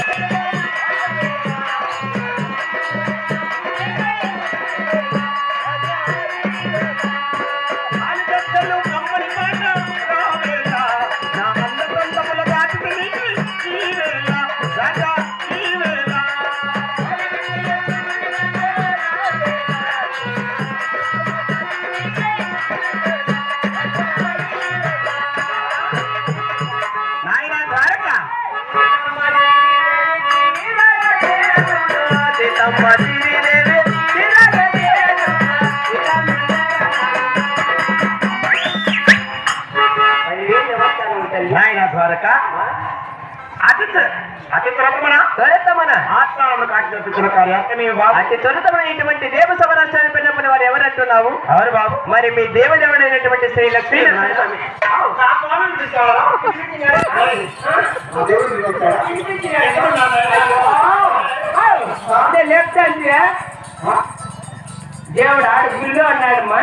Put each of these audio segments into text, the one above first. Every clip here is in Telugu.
you ద్వారక అతి అతి త్వరతమన ఆత్మాలను కాటిన కార్యాన్ని బాబు. అతి త్వరితమైన ఇటువంటి దేవ సమరాష్ట్రాన్ని పెట్టినప్పుడు వారు ఎవరంటున్నావు? ఎవరు బాబు? మరి మీ దేవదేవుడైనటువంటి శ్రీ లక్ష్మీ లెఫ్ట్ అంటే దేవుడు ఆడు గుళ్ళు అన్నాడమ్మా.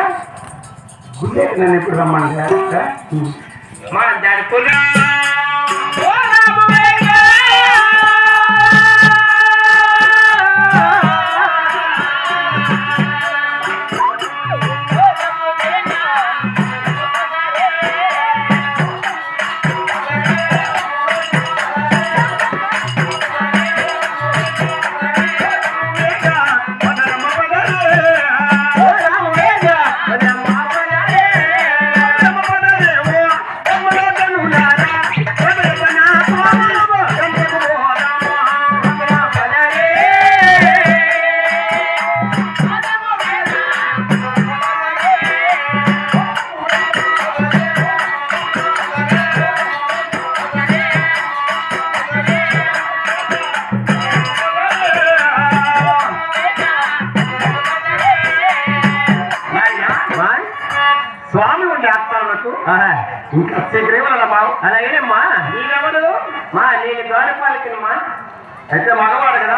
గుండెకి నన్ను ఎప్పుడు రమ్మని మన దాని ఆత్మలకు ఇంకా శీఘ్రమే బాబు అలాగేనమ్మా. నీవెవరు మా నేను గౌరపాలకినమ్మా అయితే మగవాడు కదా.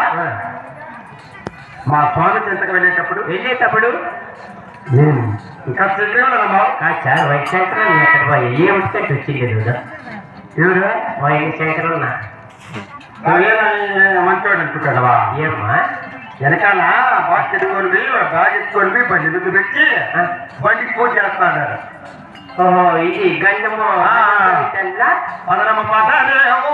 మా స్వామి చెంతకు వెళ్ళేటప్పుడు. వెళ్ళేటప్పుడు? నేను ఇంకా శీఘ్రమే బాబు సార్ వైశంకరం ఎక్కడ ఏ ఉంటే వచ్చింది కదా ఎవరు? వైశంకరం మంచోడు అంటుంటావా ఏమ్మా? వెనకాల బాగా బాగా ఎత్తుకొని పోయి బండి ముందు పెట్టి బండికి పూజ చేస్తాడు ఓహో ఇది గంధము ఆ. తెల్ల పదనమ్మ పదనేమో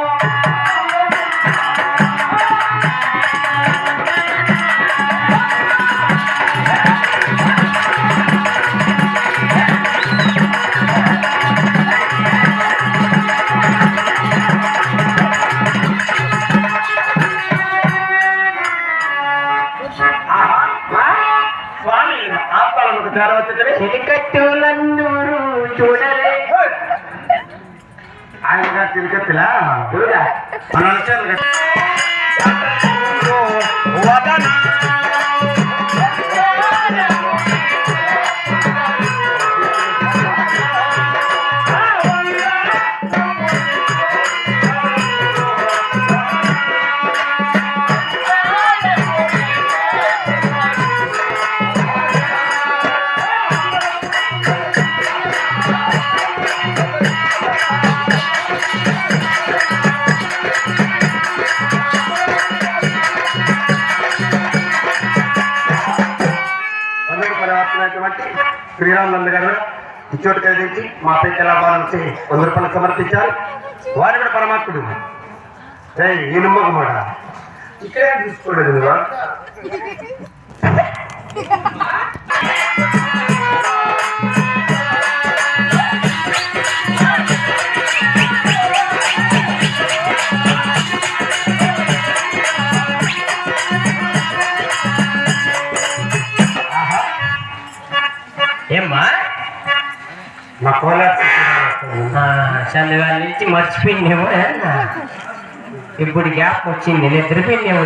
ఆహా. స్వామి ఆత్మలకు చేరవచ్చు చిలికట్టులందరూ ఆయన తిరిగెత్తులా చూడా మన వచ్చారు వదన వందకు పరివర్తనటువంటి శ్రీరామనంద గారు ఇచ్చోటి కలిగించి మా పైకి ఎలా బాగుంచి వంద రూపాయలు సమర్పించారు. వారు కూడా పరమాత్ముడు. ఈ ఈ నమ్మకమాట ఇక్కడే తీసుకోలేదు మా కోలార్ చల్లగాలి నుంచి మర్చిపోయిందేమో ఇప్పుడు గ్యాప్ వచ్చింది నిద్రపోయిందేమో